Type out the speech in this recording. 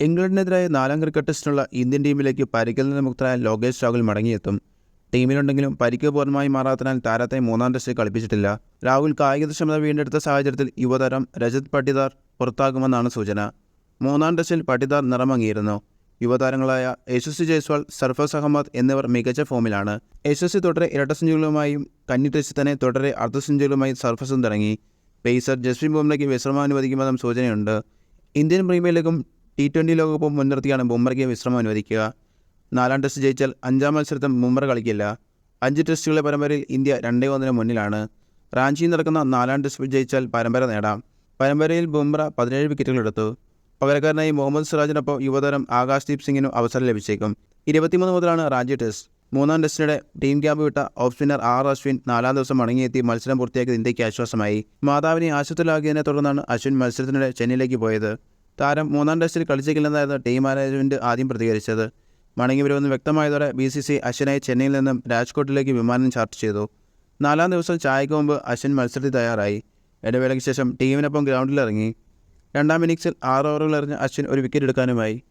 ഇംഗ്ലണ്ടിനെതിരായ നാലാം cricket ടെസ്റ്റിനുള്ള Indian ടീമിലേക്ക് പരിക്കിൽ നിന്ന് മുക്തരായ ലോകേഷ് രാഹുൽ മടങ്ങിയെത്തും. ടീമിലുണ്ടെങ്കിലും പരിക്ക് പൂർണമായി മാറാത്തതിനാൽ താരത്തെ മൂന്നാം ടെസ്റ്റിൽ കളിപ്പിച്ചിട്ടില്ല. രാഹുൽ കായികക്ഷമത വീണ്ടെടുത്ത സാഹചര്യത്തിൽ യുവതാരം രജത് പട്ടിദാർ പുറത്താകുമെന്നാണ് സൂചന. മൂന്നാം ടെസ്റ്റിൽ പട്ടിദാർ നിറമങ്ങിയിരുന്നു. യുവതാരങ്ങളായ യശസ്വി ജയ്സ്വാൾ സർഫസ് അഹമ്മദ് എന്നിവർ മികച്ച ഫോമിലാണ്. യശസ്വി തുടരെ ഇരട്ട സെഞ്ചുറികളുമായും കന്നി ടെസ്റ്റിൽ തന്നെ തുടരെ അർദ്ധ സെഞ്ചുറികളുമായി സർഫസും തുടങ്ങി പേസർ ജസ്വിൻ ബുംറയ്ക്ക് വിശ്രമം അനുവദിക്കുമെന്നും സൂചനയുണ്ട്. ഇന്ത്യൻ പ്രീമിയർ ലീഗും ടി ട്വന്റി ലോകകപ്പ് മുൻനിർത്തിയാണ് ബുംറയ്ക്ക് വിശ്രമം അനുവദിക്കുക. നാലാം ടെസ്റ്റ് ജയിച്ചാൽ അഞ്ചാം മത്സരത്തിൽ ബുംറ കളിക്കില്ല. അഞ്ച് ടെസ്റ്റുകളെ പരമ്പരയിൽ ഇന്ത്യ രണ്ടേ ഒന്നിന് മുന്നിലാണ്. റാഞ്ചിയിൽ നടക്കുന്ന നാലാം ടെസ്റ്റ് ജയിച്ചാൽ പരമ്പര നേടാം. പരമ്പരയിൽ ബുംറ പതിനേഴ് വിക്കറ്റുകളെടുത്തു പകരക്കാരനായി മുഹമ്മദ് സിറാജിനൊപ്പം യുവതാരം ആകാശ്ദീപ് സിംഗിനും അവസരം ലഭിച്ചേക്കും. ഇരുപത്തിമൂന്ന് മുതലാണ് റാഞ്ചി ടെസ്റ്റ്. മൂന്നാം ടെസ്റ്റിനിടെ ടീം ക്യാമ്പ് വിട്ട ഓഫ് സ്പിന്നർ ആർ അശ്വിൻ നാലാം ദിവസം മടങ്ങിയെത്തി മത്സരം പൂർത്തിയാക്കിയത് ഇന്ത്യയ്ക്ക് ആശ്വാസമായി. മാതാവിനെ ആശുപത്രിയിലാക്കിയതിനെ തുടർന്നാണ് അശ്വിൻ മത്സരത്തിനിടെ ചെന്നൈയിലേക്ക് പോയത്. താരം മൂന്നാം ടെസ്റ്റിൽ കളിച്ചേക്കില്ലെന്നായിരുന്നു ടീം മാനേജ്മെന്റ് ആദ്യം പ്രതികരിച്ചത്. മടങ്ങി വരുമെന്ന് വ്യക്തമായതോടെ ബി സി സി അശ്വിനായി ചെന്നൈയിൽ നിന്നും രാജ്കോട്ടിലേക്ക് വിമാനം ചാർട്ട് ചെയ്തു. നാലാം ദിവസം ചായക്ക് മുമ്പ് അശ്വിൻ മത്സരത്തിൽ തയ്യാറായി. ഇടവേളയ്ക്ക് ശേഷം ടീമിനൊപ്പം ഗ്രൗണ്ടിലിറങ്ങി രണ്ടാം ഇന്നിങ്സിൽ ആറ് ഓവറുകൾ എറിഞ്ഞ് അശ്വിൻ ഒരു വിക്കറ്റ് എടുക്കാനുമായി.